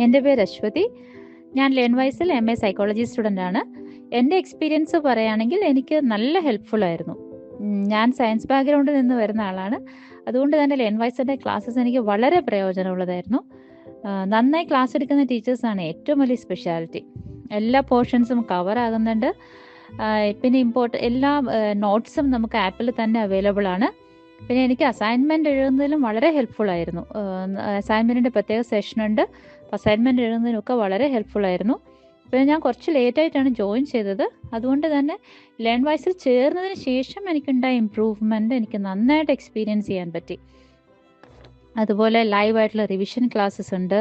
എന്റെ പേര് അശ്വതി. ഞാൻ ലേൺവൈസിൽ എം എ സൈക്കോളജി സ്റ്റുഡന്റ് ആണ്. എന്റെ എക്സ്പീരിയൻസ് പറയുകയാണെങ്കിൽ എനിക്ക് നല്ല ഹെൽപ്ഫുൾ ആയിരുന്നു. ഞാൻ സയൻസ് ബാക്ക്ഗ്രൗണ്ടിൽ നിന്ന് വരുന്ന ആളാണ്. അതുകൊണ്ട് തന്നെ ലേൺവൈസിന്റെ ക്ലാസ്സസ് എനിക്ക് വളരെ പ്രയോജനമുള്ളതായിരുന്നു. നന്നായി ക്ലാസ് എടുക്കുന്ന ടീച്ചേഴ്സാണ് ഏറ്റവും വലിയ സ്പെഷ്യാലിറ്റി എല്ലാ പോർഷൻസും കവർ ആകുന്നുണ്ട്. പിന്നെ ഇമ്പോർട്ട് എല്ലാ നോട്ട്സും നമുക്ക് ആപ്പിൽ തന്നെ അവൈലബിൾ ആണ്. പിന്നെ എനിക്ക് അസൈൻമെന്റ് എഴുതുന്നതിലും വളരെ ഹെൽപ്ഫുൾ ആയിരുന്നു. അസൈൻമെന്റിന്റെ പ്രത്യേക സെഷൻ ഉണ്ട്. അസൈൻമെന്റ് എഴുതുന്നതിനൊക്കെ വളരെ ഹെൽപ്ഫുൾ ആയിരുന്നു. പിന്നെ ഞാൻ കുറച്ച് ലേറ്റ് ആയിട്ടാണ് ജോയിൻ ചെയ്തത്. അതുകൊണ്ട് തന്നെ ലേൺ വൈസിൽ ചേർന്നതിന് ശേഷം എനിക്കുണ്ടായ ഇമ്പ്രൂവ്മെന്റ് എനിക്ക് നന്നായിട്ട് എക്സ്പീരിയൻസ് ചെയ്യാൻ പറ്റി. അതുപോലെ ലൈവ് ആയിട്ടുള്ള റിവിഷൻ ക്ലാസ്സസ് ഉണ്ട്.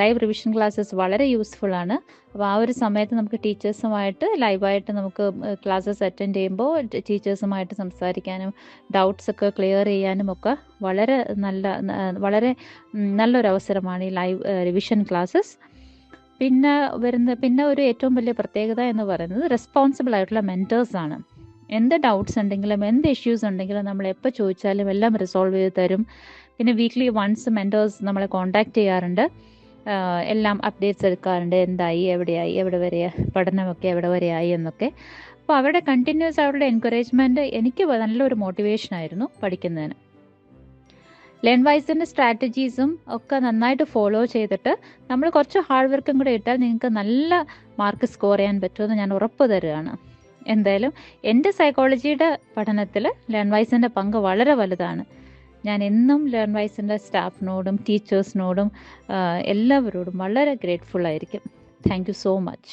ലൈവ് റിവിഷൻ ക്ലാസ്സസ് വളരെ യൂസ്ഫുൾ ആണ്. അപ്പോൾ ആ ഒരു സമയത്ത് നമുക്ക് ടീച്ചേഴ്സുമായിട്ട് ലൈവായിട്ട് നമുക്ക് ക്ലാസ്സസ് അറ്റൻഡ് ചെയ്യുമ്പോൾ ടീച്ചേഴ്സുമായിട്ട് സംസാരിക്കാനും ഡൗട്ട്സ് ഒക്കെ ക്ലിയർ ചെയ്യാനും ഒക്കെ വളരെ നല്ല വളരെ നല്ലൊരു അവസരമാണ് ഈ ലൈവ് റിവിഷൻ ക്ലാസ്സസ് പിന്നെ വരുന്ന പിന്നെ ഒരു ഏറ്റവും വലിയ പ്രത്യേകത എന്ന് പറയുന്നത് റെസ്പോൺസിബിൾ ആയിട്ടുള്ള മെന്റേഴ്സ് ആണ്. എന്ത് ഡൗട്ട്സ് ഉണ്ടെങ്കിലും എന്ത് ഇഷ്യൂസ് ഉണ്ടെങ്കിലും നമ്മൾ എപ്പോൾ ചോദിച്ചാലും എല്ലാം റിസോൾവ് ചെയ്ത് തരും. പിന്നെ വീക്ക്ലി വൺസ് മെന്റേഴ്സ് നമ്മളെ കോൺടാക്റ്റ് ചെയ്യാറുണ്ട്. എല്ലാം അപ്ഡേറ്റ്സ് എടുക്കാറുണ്ട്. എന്തായി എവിടെയായി എവിടെ വരെ പഠനമൊക്കെ എവിടെ വരെയായി എന്നൊക്കെ. അപ്പോൾ അവരുടെ കണ്ടിന്യൂസ് അവരുടെ എൻകറേജ്മെന്റ് എനിക്ക് നല്ലൊരു മോട്ടിവേഷൻ ആയിരുന്നു പഠിക്കുന്നതിന്. ലേൺ വൈസിന്റെ സ്ട്രാറ്റജീസും ഒക്കെ നന്നായിട്ട് ഫോളോ ചെയ്തിട്ട് നമ്മൾ കുറച്ച് ഹാർഡ് വർക്കും കൂടെ ഇട്ടാൽ നിങ്ങൾക്ക് നല്ല മാർക്ക് സ്കോർ ചെയ്യാൻ പറ്റുമെന്ന് ഞാൻ ഉറപ്പ് തരുകയാണ് എന്തായാലും എന്റെ സൈക്കോളജിയുടെ പഠനത്തിൽ ലേൺ വൈസിന്റെ പങ്ക് വളരെ വലുതാണ്. ഞാൻ എന്നും ലേൺ വൈസിന്റെ സ്റ്റാഫിനോടും ടീച്ചേഴ്സിനോടും എല്ലാവരോടും വളരെ ഗ്രേറ്റ്ഫുൾ ആയിരിക്കും. Thank you so much